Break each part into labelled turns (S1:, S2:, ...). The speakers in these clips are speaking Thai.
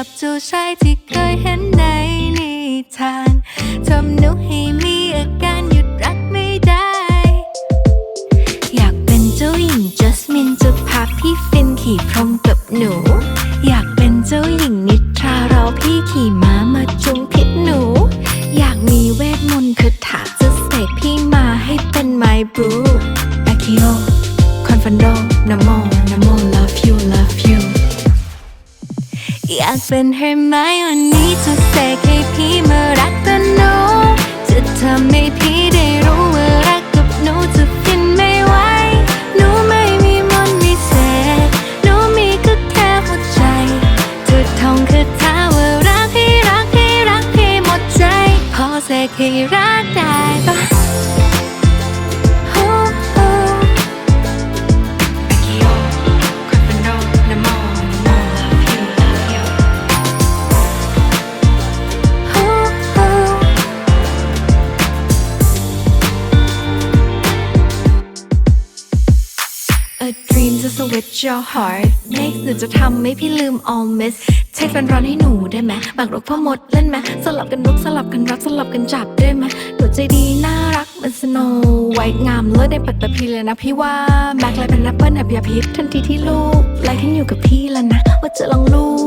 S1: ับเจ้าชายที่เคยเห็นในนิทานทำหนูให้มีอาการหยุดรักไม่ได้ อยากเป็นเจ้าหญิงจัสมินจะพาพี่ฟินขี่พรมกับหนู อยากเป็นเจ้าหญิงนิทรารอพี่ขี่ม้ามาจุงพิษหนู อยากมีเวทมนต์คาถาจะเสกพี่มาให้เป็น my boo อา เป็นเฮอร์ไมโอนี่จะเสกให้พี่มารักกันหนูจะทำให้พี่ได้รู้ว่ารักกับหนูจะฟินไม่ไหวหนูไม่มีมนต์วิเศษหนูมีก็แค่หัวใจจะท่องคาถาว่ารักให้รักให้รักให้หมดใจ พอเสกให้รักได้ A dream to switch your heart Next หนูจะทำให้พี่ลืม all miss เช็คฟันร้อนให้หนูได้ไหมบักรกพ่อมดเล่นไหมสลับกันลุกสลับกันรักสลับกันจับได้ไหมหนูใจดีน่ารักเหมันสโนไวท์งามเลิศในปัตตพีเลยนะพี่ว่าแม็กเลยเป็นแอปเปิลแอบยาพิษทันทีที่ลูกไล่ขึ้นอยู่กับพี่แล้วนะว่าจะลองลูก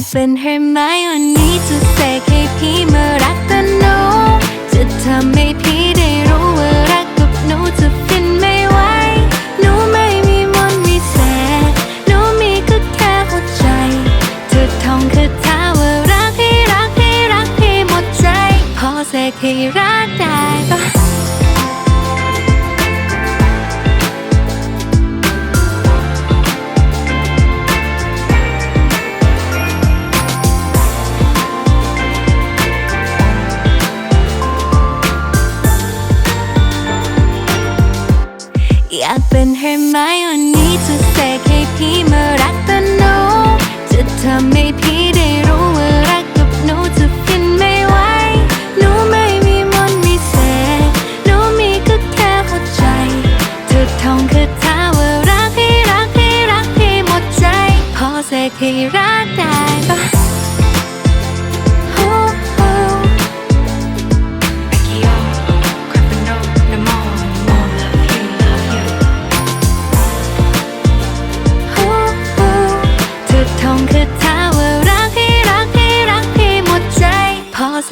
S1: ากเป็นเฮอร์ไมโอนี่จะเสกให้พี่มารักกันหนูจะทำให้พี่ได้รู้ว่ารักกับหนูจะฟินไม่ไหวหนูไม่มีมนต์วิเศษหนูมีก็แค่หัวใจจะท่องคาถาว่ารักให้รักให้รักให้หมดใจ พอเสกให้รักได้ป อยากเป็นเฮอร์ไมโอนี่จะเสกให้พี่มารักกันหนูจะทำให้พี่ได้รู้ว่ารักกับหนูจะฟินไม่ไหวหนูไม่มีมนต์วิเศษหนูมีก็แค่หัวใจจะท่องคาถาว่ารักให้รักให้รักให้หมดใจ พอเสกให้รักได้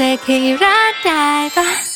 S1: รักให้รั